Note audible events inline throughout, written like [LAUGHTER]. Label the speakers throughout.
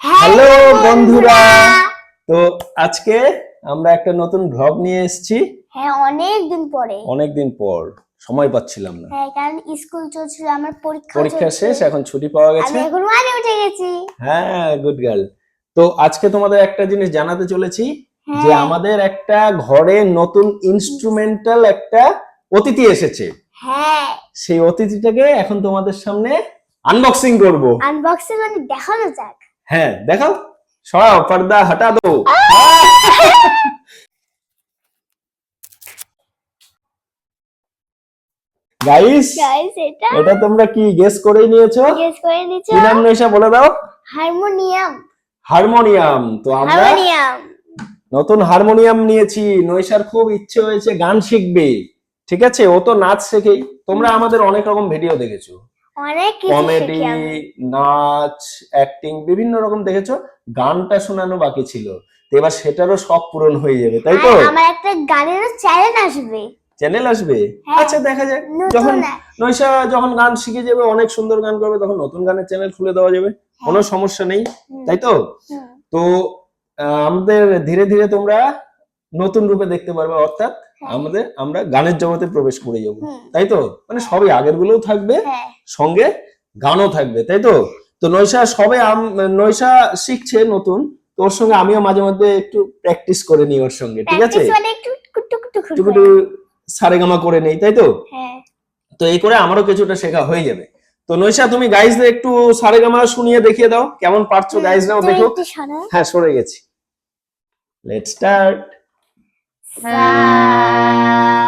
Speaker 1: Hello বন্ধুরা। তো আজকে আমরা একটা নতুন ব্লগ নিয়ে এসেছি।
Speaker 2: হ্যাঁ অনেক দিন পরে।
Speaker 1: অনেকদিন পর। সময় পাচ্ছিলাম না।
Speaker 2: হ্যাঁ কারণ স্কুল চলছিল আমার পরীক্ষা
Speaker 1: পরীক্ষা শেষ এখন ছুটি পাওয়া গেছে।
Speaker 2: আমি এখন মাঝে উঠে গেছি।
Speaker 1: হ্যাঁ গুড গার্ল তো আজকে তোমাদের একটা জিনিস জানাতে চলেছি যে
Speaker 2: হ্যাঁ,
Speaker 1: আমাদের একটা ঘরে নতুন ইনস্ট্রুমেন্টাল একটা অতিথি এসেছে।
Speaker 2: হ্যাঁ।
Speaker 1: সেই অতিথিটাকে এখন তোমাদের সামনে আনবক্সিং করব।
Speaker 2: আনবক্সিং মানে দেখানো যাক।
Speaker 1: হ্যাঁ দেখাও। সরাও পর্দা হটা দো। গাইস
Speaker 2: এটা?
Speaker 1: এটা তোমরা কি গেস করেই নিয়েছো?
Speaker 2: গেস করে নিছো
Speaker 1: কি নাম নেশা বলে দাও?
Speaker 2: হারমোনিয়াম।
Speaker 1: হারমোনিয়াম তো আমরা
Speaker 2: হারমোনিয়াম।
Speaker 1: নতুন হারমোনিয়াম নিয়েছি। নৈশার খুব ইচ্ছে হয়েছে গান শিখবে। ঠিক আছে? ও তো নাচ শেখেই। তোমরা আমাদের অনেক রকম ভিডিও দেখেছ। কমেডি নাচ অ্যাক্টিং বিভিন্ন রকম দেখেছ? গানটা শোনানো বাকি ছিল। তো এবার সেটারও সব পূরণ হয়ে যাবে তাই তো?
Speaker 2: আমার একটা গানেরও চ্যানেল আসবে।
Speaker 1: চ্যানেল আসবে?
Speaker 2: হ্যাঁ।
Speaker 1: আচ্ছা দেখা যাক। যখন নৈশা যখন গান শিখে যাবে অনেক সুন্দর গান করবে তখন নতুন গানের চ্যানেল খুলে দেওয়া যাবে। কোনো সমস্যা নেই তাই তো? তো আমাদের ধীরে ধীরে তোমরা নতুন রূপে দেখতে পারবে অর্থাৎ
Speaker 2: হ্যাঁ।
Speaker 1: আমাদের আমরা গানের জগতে প্রবেশ করে যাব। তাই তো? মানে সবই আগের গুলোও থাকবে
Speaker 2: হ্যাঁ।
Speaker 1: সঙ্গে গানও থাকবে তাই তো? তো নৈশা সবে নৈশা শিখছে নতুন তো ওর সঙ্গে আমিও মাঝে মধ্যে একটু প্র্যাকটিস করে নিই ওর সঙ্গে ঠিক আছে?
Speaker 2: মানে টুকটু
Speaker 1: সারেগামা করে নেই তাই তো?
Speaker 2: হ্যাঁ।
Speaker 1: তো এই করে আমারও কিছুটা শেখা হয়ে যাবে। তো নৈশা তুমি গাইজদের একটু সারেগামা শুনিয়ে দেখিয়ে দাও কেমন পারছ গাইজরাও দেখো। হ্যাঁ সরে গেছি। লেট স্টার্ট
Speaker 2: আমি এটা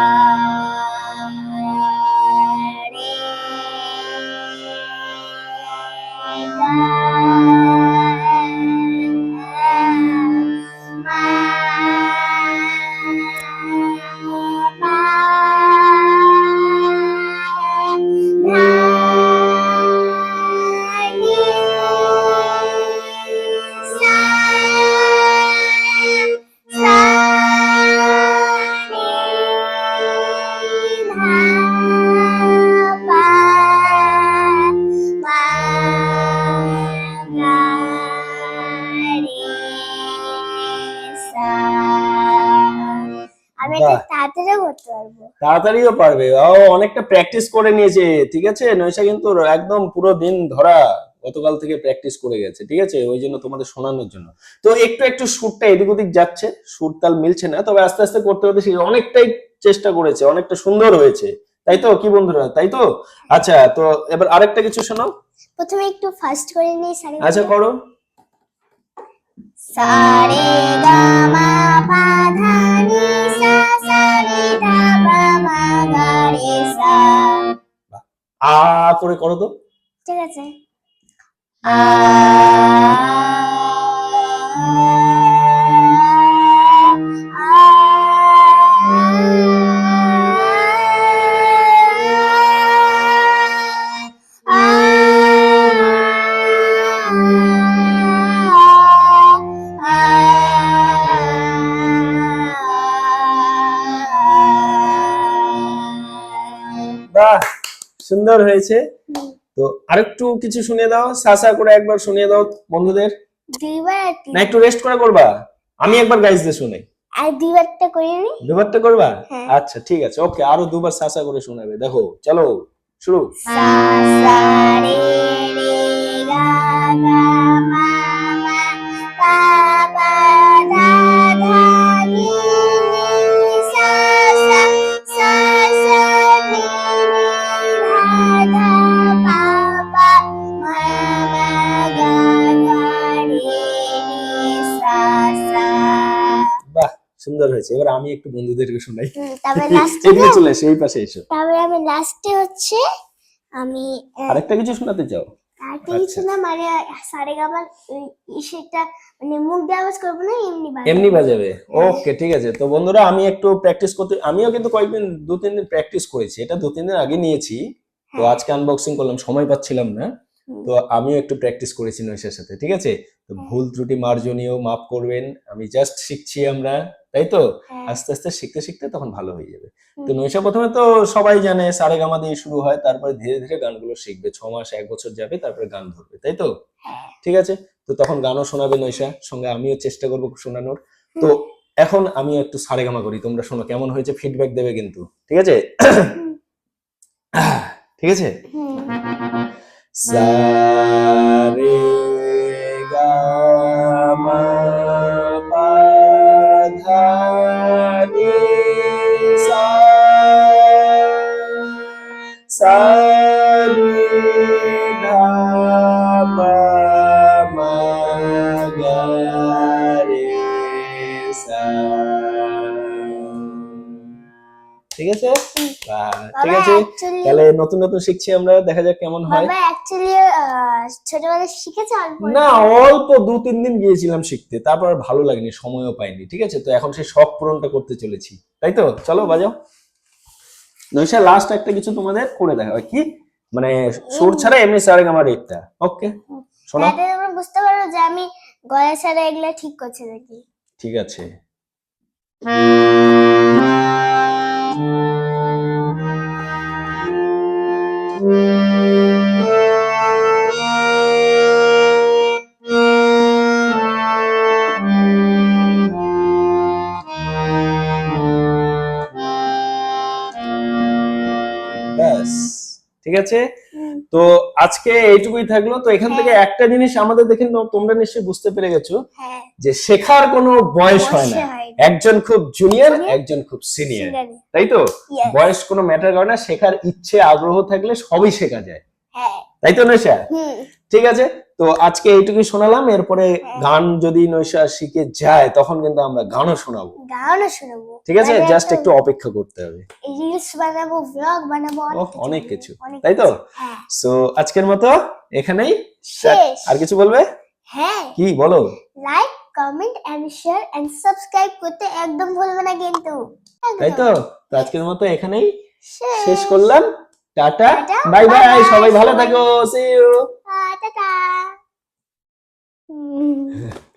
Speaker 2: করতে পারব।
Speaker 1: তাড়াতাড়িও পারবে। ও অনেকটা প্র্যাকটিস করে নিয়েছে। ঠিক আছে? নৈশা কিন্তু একদম পুরো দিন ধরা গতকাল থেকে প্র্যাকটিস করে গেছে। ঠিক আছে? ওই জন্য তোমাদের শোনানোর জন্য। তো একটু একটু সুরটা এদিক ওদিক যাচ্ছে। সুর তাল মিলছে না তবে আস্তে আস্তে করতে করতে সে অনেকটাই চেষ্টা করেছে। অনেকটা সুন্দর হয়েছে। তাই তো? কি বন্ধুরা? তাই তো? আচ্ছা তো এবার আরেকটা কিছু শোনাও।
Speaker 2: প্রথমে একটু ফার্স্ট করে নিই সারে
Speaker 1: আচ্ছা করো।
Speaker 2: সারে গা মা পা ধা
Speaker 1: আ করে করো তো।
Speaker 2: ঠিক আছে। আ
Speaker 1: বাহ। সুন্দর হয়েছে। তো আরেকটু কিছু শুনিয়ে দাও সাসা করে একবার শুনিয়ে দাও বন্ধুদের। না একটু রেস্ট করে করবা? আমি একবার গাইজদের শুনে।
Speaker 2: আর দুইবারটা করে নি?
Speaker 1: দুবারটা করবা?
Speaker 2: হ্যাঁ।
Speaker 1: আচ্ছা ঠিক আছে ওকে আরও দুবার সাসা করে শোনাবে। দেখো চলো শুরু।
Speaker 2: সা সা রে রে গা গা মা।
Speaker 1: হয়েছে। এবার আমি একটু বন্ধুদেরকে শোনাই। এদিকে [LAUGHS] চলে এসো এই পাশে এসো।
Speaker 2: তারপরে আমি লাস্টে হচ্ছে আমি
Speaker 1: আরেকটা কিছু শোনাতে চাও?
Speaker 2: তাতে
Speaker 1: আচ্ছা।
Speaker 2: কিছু না মানে সারে গামার সেটা মানে মুখ দিয়ে আওয়াজ করব না এমনি বানাবো।
Speaker 1: এমনি বাজাবে? ওকে ঠিক আছে। তো বন্ধুরা আমি একটু প্র্যাকটিস করতে আমিও কিন্তু কয়েকদিন দু তিন দিন প্র্যাকটিস করেছি। এটা দু তিন দিন আগে নিয়েছি। তো
Speaker 2: হ্যাঁ।
Speaker 1: আজকে আনবক্সিং করলাম সময় পাচ্ছিলাম না। তো আমিও একটু প্র্যাকটিস করেছি নৈশার সাথে ঠিক আছে? তো
Speaker 2: হ্যাঁ।
Speaker 1: ভুল ত্রুটি মার্জনীয় মাফ করবেন। আমি জাস্ট শিখছি আমরা। তাই তো
Speaker 2: হ্যাঁ,
Speaker 1: আস্তে আস্তে শিখতে শিখতে তখন ভালো হয়ে যাবে। তো নৈশা প্রথমে তো সবাই জানে সারে গামা দিয়ে শুরু হয় তারপরে ধীরে ধীরে গানগুলো শিখবে। ছ মাস এক বছর যাবে তারপরে গান ধরবে তাই তো
Speaker 2: হ্যাঁ।
Speaker 1: ঠিক আছে? তো তখন গানও শোনাবে নৈশা সঙ্গে আমিও চেষ্টা করব শোনানোর। তো এখন আমি একটু সারেগামা করি তোমরা শোনো কেমন হয়েছে ফিডব্যাক দেবে কিন্তু ঠিক আছে? ঠিক আছে?
Speaker 2: হুম।
Speaker 1: ঠিক আছে? তাহলে নতুন নতুন শিখছি আমরা দেখা যাক কেমন হয়।
Speaker 2: বাবা অ্যাকচুয়ালি ছোটবেলায় শিখেছে অল্প
Speaker 1: না অল্প দু তিন দিন গিয়েছিলাম শিখতে তারপর আর ভালো লাগেনি সময়ও পাইনি ঠিক আছে? তো এখন সেই শখ পূরণটা করতে চলেছি তাই তো? চলো বাজাও। নৈশা লাস্ট একটা কিছু তোমাদের করে দেখা কি? মানে সুর ছাড়া এমনি সারেগ আমার একটা ওকে শোনো।
Speaker 2: তাতে তোমরা বুঝতে পারো যে আমি গলা ছাড়া এগুলো ঠিক করছি নাকি?
Speaker 1: ঠিক আছে। ঠিক আছে? তো আজকে এইটুকুই থাকল। তো এখান থেকে একটা জিনিস আমাদের দেখেন তোমরা নিশ্চয়ই বুঝতে পেরে গেছো
Speaker 2: হ্যাঁ।
Speaker 1: যে শেখার কোনো বয়স হয় না।
Speaker 2: হয়।
Speaker 1: একজন খুব জুনিয়র একজন খুব সিনিয়র। তাই তো? বয়স কোনো ম্যাটার করে না শেখার ইচ্ছে আগ্রহ থাকলে সবই শেখা যায়।
Speaker 2: হ্যাঁ।
Speaker 1: তাই তো নেশা? ঠিক আছে? তো আজকে এইটুকুই শোনালাম এরপরে
Speaker 2: হ্যাঁ।
Speaker 1: গান যদি নৈশা শিখে যায় তখন কিন্তু আমরা গানও শোনাবো।
Speaker 2: গানও শোনাবো।
Speaker 1: ঠিক আছে?
Speaker 2: মানে
Speaker 1: জাস্ট একটু অপেক্ষা করতে হবে।
Speaker 2: রিলস বানাবো ব্লগ বানাবো
Speaker 1: অনেক কিছু। তাই তো?
Speaker 2: হ্যাঁ।
Speaker 1: সো আজকের মতো এখানেই। আর কিছু বলবে?
Speaker 2: হ্যাঁ।
Speaker 1: কি? বলো।
Speaker 2: Like comment and share and subscribe করতে একদম ভুলবে না কিন্তু।
Speaker 1: তাই তো? আজকের মতো এখানেই
Speaker 2: শেষ
Speaker 1: করলাম। টাটা বাই বাই সবাই ভালো থাকো সি ইউ
Speaker 2: টাটা। [LAUGHS]